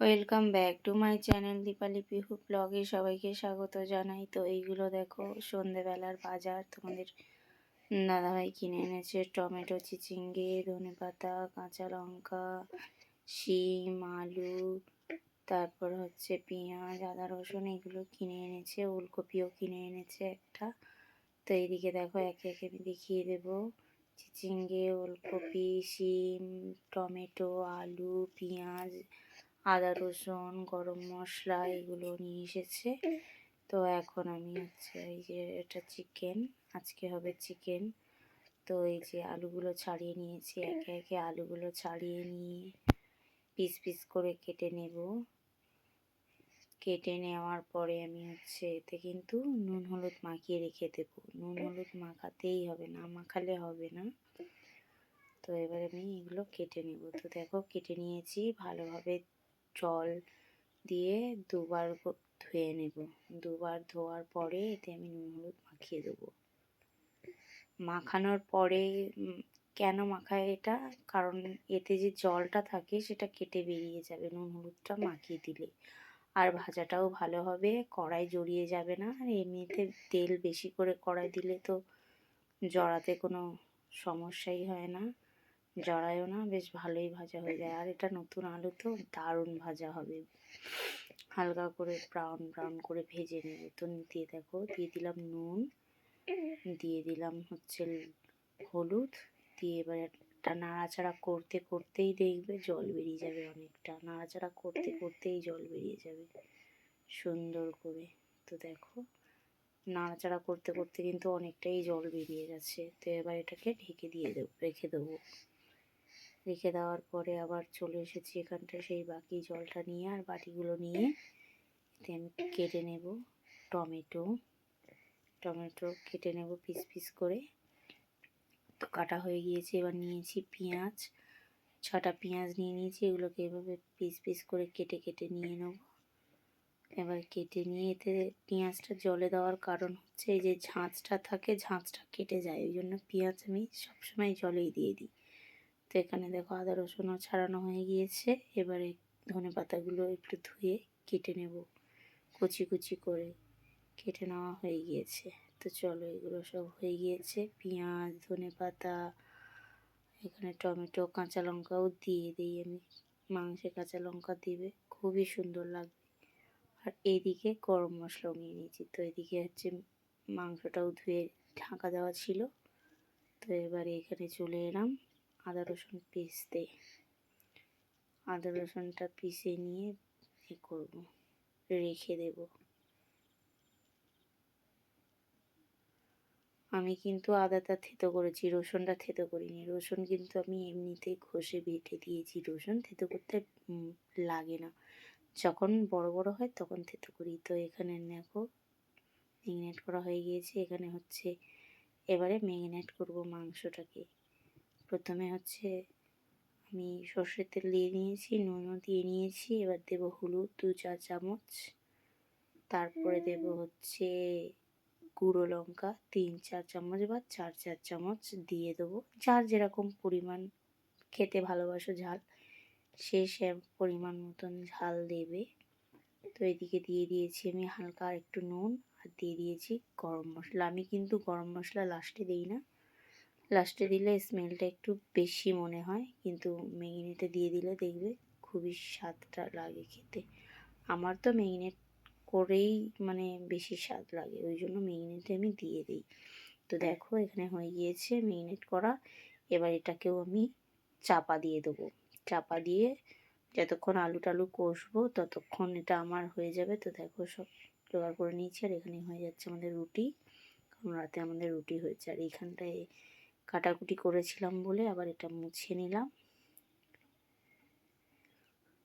Welcome back to my channel Dipali Pihu ব্লগে সবাইকে স্বাগত জানাই। তো এইগুলো দেখো, সন্ধেবেলার বাজার, তোমাদের দাদাভাই কিনে এনেছে টমেটো, চিচিঙ্গে ধনে পাতা কাঁচা লঙ্কা, শিম, আলু, তারপর হচ্ছে পেঁয়াজ, আদা, রসুন এগুলো কিনে এনেছে, ওলকপিও কিনে এনেছে একটা। তো এইদিকে দেখো, একে একে আমি দেখিয়ে দেবো। চিচিঙ্গে, ওলকপি, শিম, টমেটো, আলু, পেঁয়াজ আদা, রসুন, গরম মশলা এগুলো নিয়ে এসেছে। তো এখন আমি হচ্ছে এই যে এটা চিকেন আজকে হবে চিকেন তো এই যে আলুগুলো ছাড়িয়ে নিয়েছি, একে একে আলুগুলো ছাড়িয়ে নিয়ে পিস পিস করে কেটে নেব। কেটে নেওয়ার পরে আমি হচ্ছে এতে কিন্তু নুন, হলুদ মাখিয়ে রেখে দেবো। নুন, হলুদ মাখাতেই হবে না, মাখালে হবে না। তো এবার আমি এগুলো কেটে নেব। তো দেখো কেটে নিয়েছি, ভালোভাবে জল দিয়ে দুবার ধুয়ে নেব। দুবার ধোয়ার পরে এতে আমি নুন হলুদ মাখিয়ে দেবো। মাখানোর পরে কেন মাখায় এটা? কারণ এতে যে জলটা থাকে সেটা কেটে বেরিয়ে যাবে নুন হলুদটা মাখিয়ে দিলে। আর ভাজাটাও ভালো হবে, কড়াই জড়িয়ে যাবে না। আর এমনিতে তেল বেশি করে কড়াই দিলে তো জড়াতে কোনো সমস্যাই হয় না। জড়ায়ও না, বেশ ভালোই ভাজা হয়ে যায়। আর এটা নতুন আলু তো, দারুণ ভাজা হবে। হালকা করে ব্রাউন ব্রাউন করে ভেজে নেবে। তো দিয়ে দেখো, দিয়ে দিলাম নুন, দিয়ে দিলাম হচ্ছে হলুদ। দিয়ে এবার একটা নাড়াচাড়া করতে করতেই দেখবে জল বেরিয়ে যাবে অনেকটা। নাড়াচাড়া করতে করতেই জল বেরিয়ে যাবে সুন্দর করে। তো দেখো, নাড়াচাড়া করতে করতে কিন্তু অনেকটাই জল বেরিয়ে গেছে তো এবার এটাকে ঢেকে দিয়ে দেবো, রেখে দেবো। রেখে দেওয়ার পরে আবার চলে এসেছি এখানটা সেই বাকি জলটা নিয়ে আর বাটিগুলো নিয়ে। দেন কেটে নেব টমেটো। টমেটো কেটে নেব পিস পিস করে। তো কাটা হয়ে গিয়েছে, এবার নিয়েছি পেঁয়াজ। ছটা পেঁয়াজ নিয়ে নিয়েছি, এগুলোকে এভাবে পিস পিস করে কেটে কেটে নিয়ে নেব। এবার কেটে নিয়ে এতে পেঁয়াজটা জলে দেওয়ার কারণ হচ্ছে এই যে ঝাঁঝটা থাকে, ঝাঁঝটা কেটে যায়। ওই জন্য পেঁয়াজ আমি সবসময় জলেই দিয়ে দিই। তো এখানে দেখো আদা রসুনও ছাড়ানো হয়ে গিয়েছে। এবারে ধনে পাতাগুলো একটু ধুয়ে কেটে নেব। কুচি কুচি করে কেটে নেওয়া হয়ে গিয়েছে। তো চলো এগুলো সব হয়ে গিয়েছে। পেঁয়াজ, ধনে পাতা, এখানে টমেটো, কাঁচা লঙ্কাও দিয়ে দিই আমি। মাংসে কাঁচা লঙ্কা দিবে, খুবই সুন্দর লাগবে। আর এইদিকে গরম মশলাও নিয়ে নিয়েছি। তো এদিকে হচ্ছে মাংসটাও ধুয়ে ঢাকা দেওয়া ছিল। তো এবারে এখানে চলে এলাম। আদা রসুন পিসতে আদা রসুনটা পিষে নিয়ে এ করব, রেখে দেব। আমি কিন্তু আদাটা থেতো করেছি, রসুনটা থেতো করিনি। রসুন কিন্তু আমি এমনিতেই ঘষে বেটে দিয়েছি। রসুন থেতো করতে লাগে না। যখন বড় বড় হয় তখন থেতো করি। তো এখানে দেখো, ম্যাগনেট করা হয়ে গিয়েছে। এখানে হচ্ছে, এবারে ম্যাগনেট করব মাংসটাকে। প্রথমে হচ্ছে আমি সর্ষের তেল দিয়ে নিয়েছি নুনও দিয়ে নিয়েছি এবার দেব হলুদ দু চা চামচ। তারপরে দেব হচ্ছে গুঁড়ো লঙ্কা তিন চার চামচ বা চার চার চামচ দিয়ে দেবো। যার যেরকম পরিমাণ খেতে ভালোবাসো ঝাল সে সে পরিমাণ মতন ঝাল দেবে। তো এদিকে দিয়ে দিয়েছি আমি হালকা একটু নুন আর দিয়ে দিয়েছি গরম মশলা। আমি কিন্তু গরম মশলা লাস্টে দিই না। লাস্টে দিলে স্মেলটা একটু বেশি মনে হয়, কিন্তু ম্যাগিনেটে দিয়ে দিলে দেখবে খুবই স্বাদটা লাগে খেতে। আমার তো ম্যাগিনেট করেই মানে বেশি স্বাদ লাগে, ওই জন্য ম্যাগিনেটে আমি দিয়ে দিই। তো দেখো, এখানে হয়ে গিয়েছে ম্যাগিনেট করা, এবার এটাকেও আমি চাপা দিয়ে দেবো। চাপা দিয়ে যতক্ষণ আলু টালু কষবো, ততক্ষণ এটা আমার হয়ে যাবে। তো দেখো, সব জোগাড় করে নিয়েছি, আর এখানে হয়ে যাচ্ছে আমাদের রুটি, কারণ রাতে আমাদের রুটি হয়েছে। আর এইখানটায় কাটাকুটি করেছিলাম বলে আবার এটা মুছে নিলাম।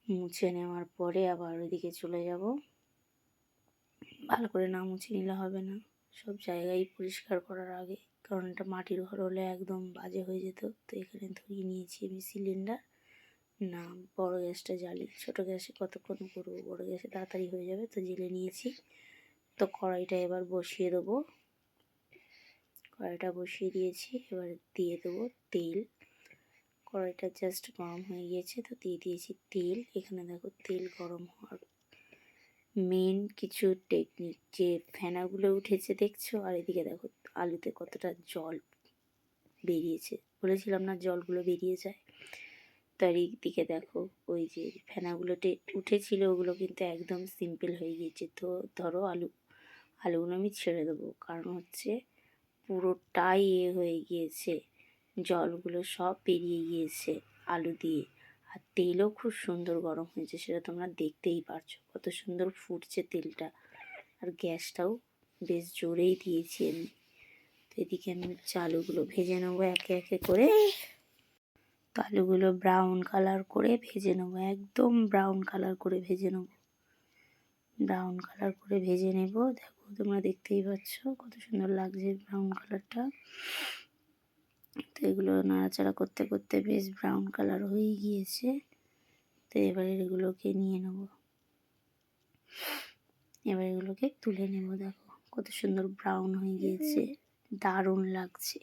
মুছে নেওয়ার পরে আবার ওইদিকে চলে যাব। ভালো করে না মুছে নিলে হবে না। সব জায়গায় পরিষ্কার করার আগে, কারণ এটা মাটির ঘর হলে একদম বাজে হয়ে যেত। তো এখানে ধরিয়ে নিয়েছি আমি সিলিন্ডার না, বড় গ্যাসটা জ্বালি। ছোট গ্যাসে কতক্ষণ করব? বড় গ্যাসে তাড়াতাড়ি হয়ে যাবে, তো জেলে নিয়েছি। তো কড়াইটা এবার বসিয়ে দেবো। কড়াইটা বসিয়ে দিয়েছি। এবার দিয়ে দেবো তেল। কড়াইটা জাস্ট গরম হয়ে গিয়েছে, তো দিয়ে দিয়েছি তেল। এখানে দেখো তেল গরম হওয়ার মেন কিছু টেকনিক যে ফেনাগুলো উঠেছে দেখছ? আর এদিকে দেখো আলুতে কতটা জল বেরিয়েছে। বলেছিলাম না জলগুলো বেরিয়ে যায়? তার দিকে দেখো ওই যে ফেনাগুলো উঠেছিল, ওগুলো কিন্তু একদম সিম্পল হয়ে গিয়েছে। তো ধরো আলু, আলুগুলো আমি ছেড়ে দেবো। কারণ হচ্ছে পুরোটাই এ হয়ে গিয়েছে। জলগুলো সব বেরিয়ে গিয়েছে আলু দিয়ে। আর তেলও খুব সুন্দর গরম হয়েছে, সেটা তোমরা দেখতেই পারছ। কত সুন্দর ফুটছে তেলটা। আর গ্যাসটাও বেশ জোরেই দিয়েছি আমি। তো এদিকে আমি চালুগুলো ভেজে নেব একে একে করে। আলুগুলো ব্রাউন কালার করে ভেজে নেব, একদম ব্রাউন কালার করে ভেজে নেব। ব্রাউন কালার করে ভেজে নেব। দেখো, তোমরা দেখতেই পাচ্ছ কত সুন্দর লাগছে ব্রাউন কালারটা তো এগুলো নাড়াচাড়া করতে করতে বেশ ব্রাউন কালার হয়ে গিয়েছে। তো এবারে এগুলোকে নিয়ে নেব। এবার এগুলোকে তুলে নেব, দেখো। কত সুন্দর ব্রাউন হয়ে গিয়েছে। দারুণ লাগছে।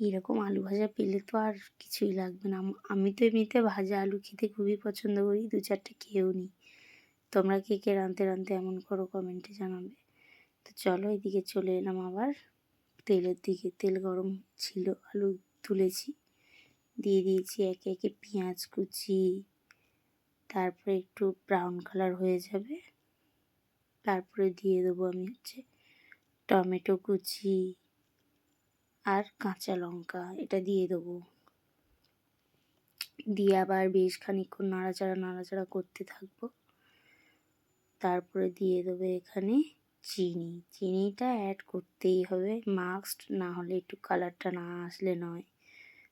এরকম আলু ভাজা পেলে তো আর কিছুই লাগবে না। আমি তো এমনিতে ভাজা আলু খেতে খুবই পছন্দ করি দু চারটে খেয়েও নিই তোমরা কে কে রাঁধতে রাঁধতে এমন করো কমেন্টে জানাবে। তো চলো এদিকে চলে এলাম আবার। তেলের দিকে তেল গরম ছিল, আলু তুলেছি। দিয়ে দিয়েছি একে একে পেঁয়াজ কুচি। তারপরে একটু ব্রাউন কালার হয়ে যাবে। তারপরে দিয়ে দেবো আমি হচ্ছে টমেটো কুচি আর কাঁচা লঙ্কা, এটা দিয়ে দেবো। দিয়ে আবার বেশ খানিক্ষণ নাড়াচাড়া নাড়াচাড়া করতে থাকব। তারপরে দিয়ে দেবো এখানে চিনি। চিনিটা অ্যাড করতেই হবে। মাস্ট না হলে একটু কালারটা না আসলে নয়।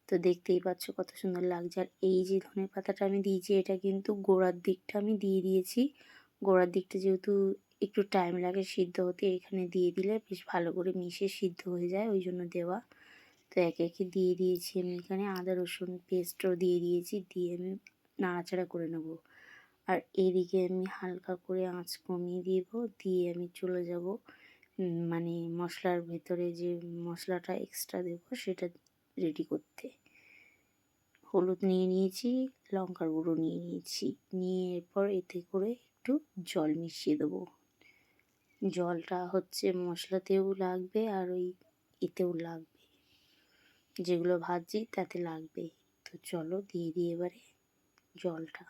তো দেখতেই পাচ্ছ কত সুন্দর লাগছে। আর এই যে ধনে পাতাটা আমি দিয়েছি, এটা কিন্তু গোড়ার দিকটা আমি দিয়ে দিয়েছি। গোড়ার দিকটা যেহেতু একটু টাইম লাগে সিদ্ধ হতে, এখানে দিয়ে দিলে বেশ ভালো করে মিশে সিদ্ধ হয়ে যায়, ওই জন্য দেওয়া। তো একে একে দিয়ে দিয়েছি আমি এখানে। আদা রসুন পেস্টও দিয়ে দিয়েছি। দিয়ে আমি নাড়াচাড়া করে নেব। আর এদিকে আমি হালকা করে আঁচ কমিয়ে দিব, দিয়ে আমি চলে যাব। মানে মশলার ভেতরে যে মশলাটা এক্সট্রা দেব সেটা রেডি করতে। হলুদ নিয়ে নিয়েছি, লঙ্কার গুঁড়ো নিয়ে নিয়েছি। নিয়ে এরপর এতে করে একটু জল মিশিয়ে দেবো। জলটা হচ্ছে মশলাতেও লাগবে আর ওই এতেও লাগবে। যেগুলো ভাজছি তাতে লাগবে। তো চলো দিয়ে দিই এবারে জলটা।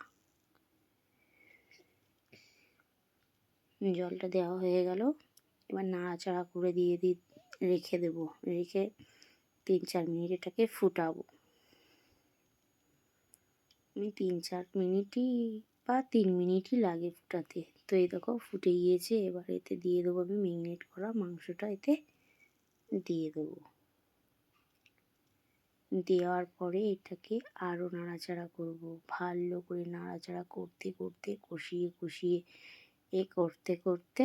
জলটা দেওয়া হয়ে গেল। এবার নাড়াচাড়া করে দিয়ে দিই রেখে দেবো। রেখে তিন চার মিনিট এটাকে ফুটাবো। আমি তিন চার মিনিটই বা তিন মিনিটই লাগে ফুটাতে। তো এই দেখো ফুটে গিয়েছে। এবার এতে দিয়ে দেবো আমি ম্যারিনেট করা মাংসটা। এতে দিয়ে দেবো। দেওয়ার পরে এটাকে আরও নাড়াচাড়া করব। ভালো করে নাড়াচাড়া করতে করতে, কষিয়ে কষিয়ে এ করতে করতে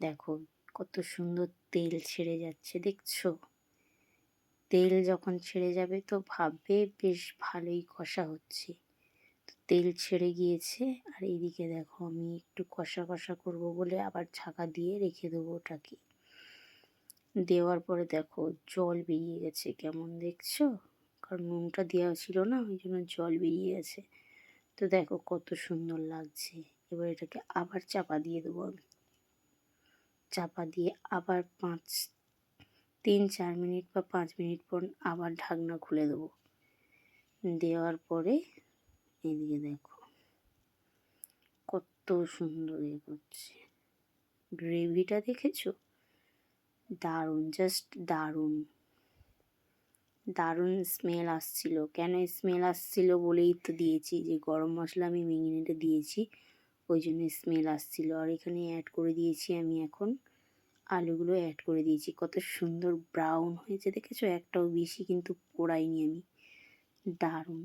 দেখো কত সুন্দর তেল ছেড়ে যাচ্ছে, দেখছ? তেল যখন ছেড়ে যাবে তো ভাববে বেশ ভালোই কষা হচ্ছে। তো তেল ছেড়ে গিয়েছে আর এইদিকে দেখো আমি একটু কষা কষা করব বলে আবার ছাকা দিয়ে রেখে দেবো ওটাকে। দেওয়ার পরে দেখো জল বেরিয়ে গেছে কেমন, দেখছ? কারণ নুনটা দেওয়া ছিল না, ওই জন্য জল বেরিয়ে গেছে। তো দেখো কত সুন্দর লাগছে। এবার এটাকে আবার চাপা দিয়ে দেবো আমি। চাপা দিয়ে আবার পাঁচ, তিন, চার মিনিট বা পাঁচ মিনিট পর আবার ঢাকনা খুলে দেবো। দেওয়ার পরে এদিকে দেখো কত সুন্দর এ করছে। গ্রেভিটা দেখেছ? দারুণ জাস্ট দারুণ। দারুণ স্মেল আসছিল। কেন স্মেল আসছিল বলেই তো দিয়েছি যে গরম মশলা আমি মিঙিনেটে দিয়েছি। ওই জন্য স্মেল আসছিল। আর এখানে অ্যাড করে দিয়েছি আমি এখন। আলুগুলো অ্যাড করে দিয়েছি। কত সুন্দর ব্রাউন হয়েছে, দেখেছ? একটাও বেশি কিন্তু পোড়াইনি আমি। দারুণ।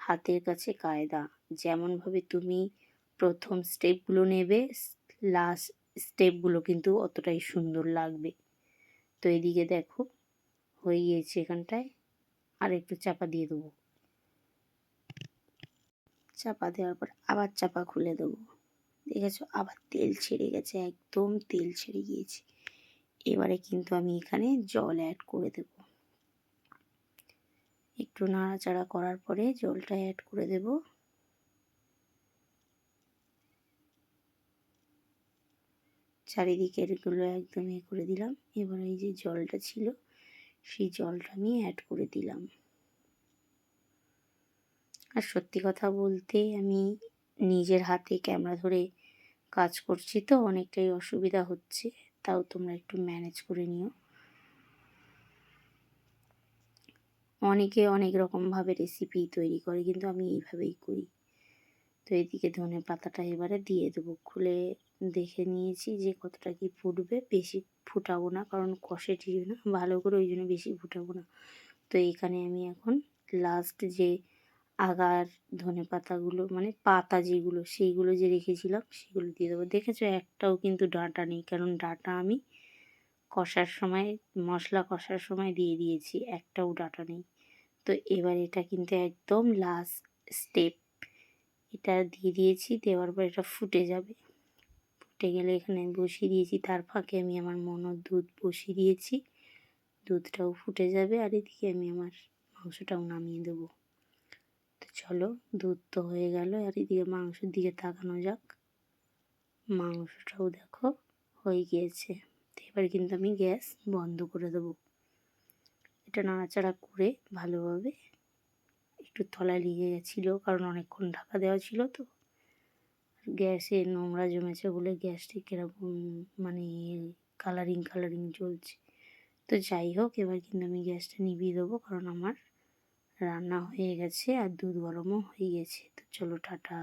হাতের কাছে কায়দা। যেমনভাবে তুমি প্রথম স্টেপগুলো নেবে লাস্ট স্টেপগুলো কিন্তু অতটাই সুন্দর লাগবে। তো এদিকে দেখো, হয়ে গিয়েছে এখানটায়। আর একটু চাপা দিয়ে দেবো। চাপা দেওয়ার পর আবার চাপা খুলে দেবো। দেখেছ? আবার তেল ছেড়ে গেছে, একদম তেল ছেড়ে গিয়েছে। এবারে কিন্তু আমি এখানে জল অ্যাড করে দেব। একটু নাড়াচাড়া করার পরে জলটা অ্যাড করে দেব। চারিদিকেরগুলো একদম এ করে দিলাম। এবার এই যে জলটা ছিল, সেই জলটা আমি অ্যাড করে দিলাম। আর সত্যি কথা বলতে আমি নিজের হাতে ক্যামেরা ধরে কাজ করছি তো অনেকটাই অসুবিধা হচ্ছে, তাও তোমরা একটু ম্যানেজ করে নিও। অনেকে অনেক রকমভাবে রেসিপি তৈরি করে, কিন্তু আমি এইভাবেই করি। তো এদিকে ধনে পাতাটা এবারে দিয়ে দেবো। খুলে দেখে নিয়েছি যে কতটা কি ফুটবে, বেশি ফুটাবো না, কারণ কষে ঠিক না, ভালো করে ওই জন্য বেশি ফুটাবো না। তো এখানে আমি এখন লাস্ট যে আগার, ধনে পাতাগুলো মানে পাতা যেগুলো, সেইগুলো যে রেখেছিলাম, সেগুলো দিয়ে দেবো। দেখেছ একটাও কিন্তু ডাঁটা নেই, কারণ ডাঁটা আমি কষার সময়, মশলা কষার সময় দিয়ে দিয়েছি, একটাও ডাঁটা নেই। তো এবার এটা কিন্তু একদম লাস্ট স্টেপ এটা দিয়ে দিয়েছি, দেওয়ার পর এটা ফুটে যাবে। ফুটে গেলে এখানে বসিয়ে দিয়েছি, তার ফাঁকে আমি আমার মনোর দুধ বসিয়ে দিয়েছি। দুধটাও ফুটে যাবে, আর এদিকে আমি আমার মাংসটাও নামিয়ে দেবো। চলো, দুধ তো হয়ে গেল। আর এদিকে মাংসের দিকে তাকানো যাক। মাংসটাও দেখো, হয়ে গিয়েছে। তো এবার কিন্তু আমি গ্যাস বন্ধ করে দেবো। এটা নাড়াচাড়া করে ভালোভাবে একটু তলায় লেগে গেছিল, কারণ অনেকক্ষণ ঢাকা দেওয়া ছিল তো। গ্যাসে নোংরা জমেছে বলে গ্যাসটি কীরকম মানে কালারিং কালারিং চলছে। তো যাই হোক, এবার কিন্তু আমি গ্যাসটা নিভিয়ে দেবো, কারণ আমার রান্না হয়ে গেছে আর দুধ গরমও হয়ে গেছে। তো চলো টাটা।